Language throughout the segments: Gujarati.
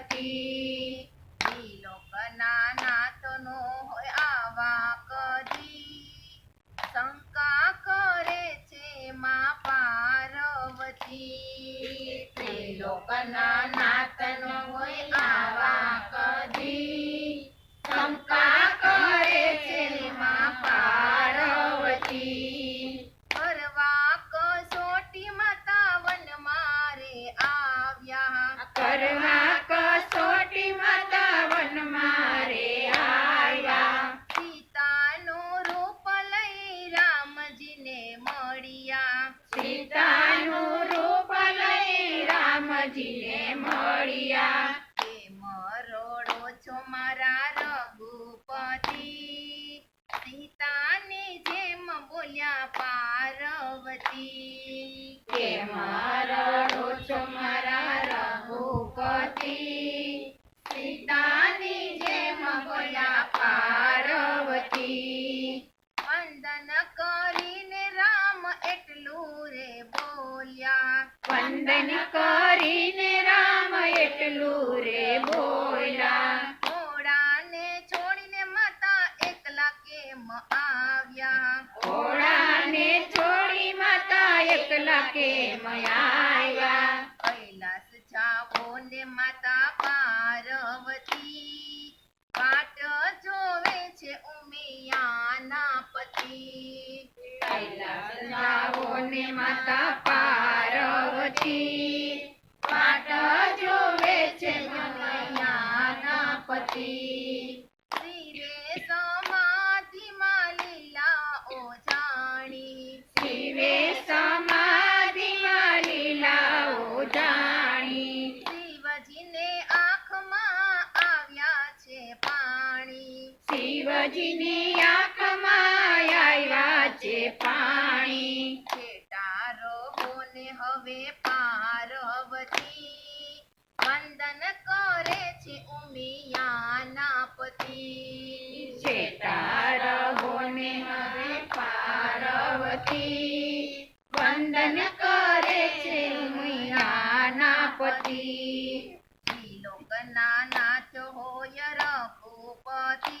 પાર્વતી રામજીને મળ્યા. કેમ મરોડો છો મારા રઘુપતિ? સીતાની જેમ બોલ્યા પાર્વતી. કે રડો છો મારા રઘુપતિ? સીતાની જેમ બોલ્યા પાર્વતી. વંદન કરીને રામ એટલું રે બોલ્યા. વંદન કરીને એટલું રે બોલ્યા ઘોડાને છોડીને માતા એકલા કેમ આવ્યા? ઘોડાને છોડી માતા એકલા કેમ આવ્યા? કૈલાસ જાવો ને માતા પાર્વતી. પાટ જોવે છે ઉમિયાના પતિ. કૈલાસ જાવો ને માતા પાર્વતી. પાટ જોવે શિવજીને આંખમાં આવ્યા છે પાણી. શિવજીની આંખમાં આવ્યા છે પાણી. છેટા રહોને હવે પાર્વતી વંદન કરે છે ઉમિયાના પતિ છેટા રહોને હવે પાર્વતી. વંદન કરે છે મુયાના પતિ ત્રિલોકના નાથ હોય રઘુપતિ.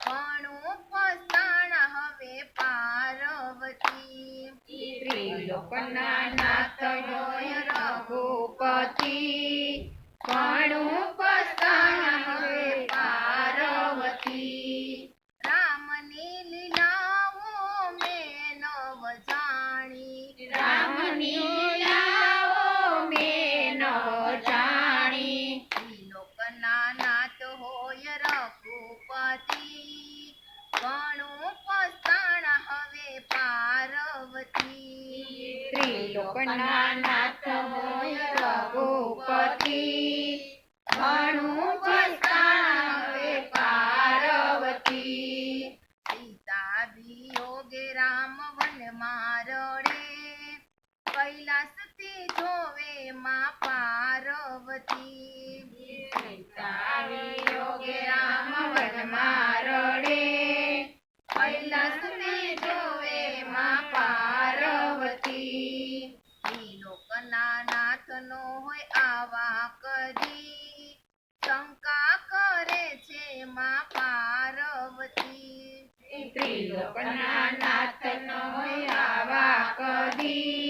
ઘણું પસ્તાણ હવે પાર્વતી. ત્રિલોકના નાથ હોય રઘુપતિ. પાર્વતી. રામની લીલાઓ મેં નવ જાણી. રામની લીલાઓ મેં ન જાણી. ત્રિલોકના નાથ હોય રઘુપતિ. ઘણું પસ્તાણ હવે પાર્વતી. ત્રિલોકના નાથ હોય રઘુપતિ. વનમાં રડે કૈલાસથી જોવે માં પાર્વતી. યોગે રામ વનમાં માં હોય આવા કરી શંકા કરે છે માં ત્રિલોકના નાથનો આવા કદી.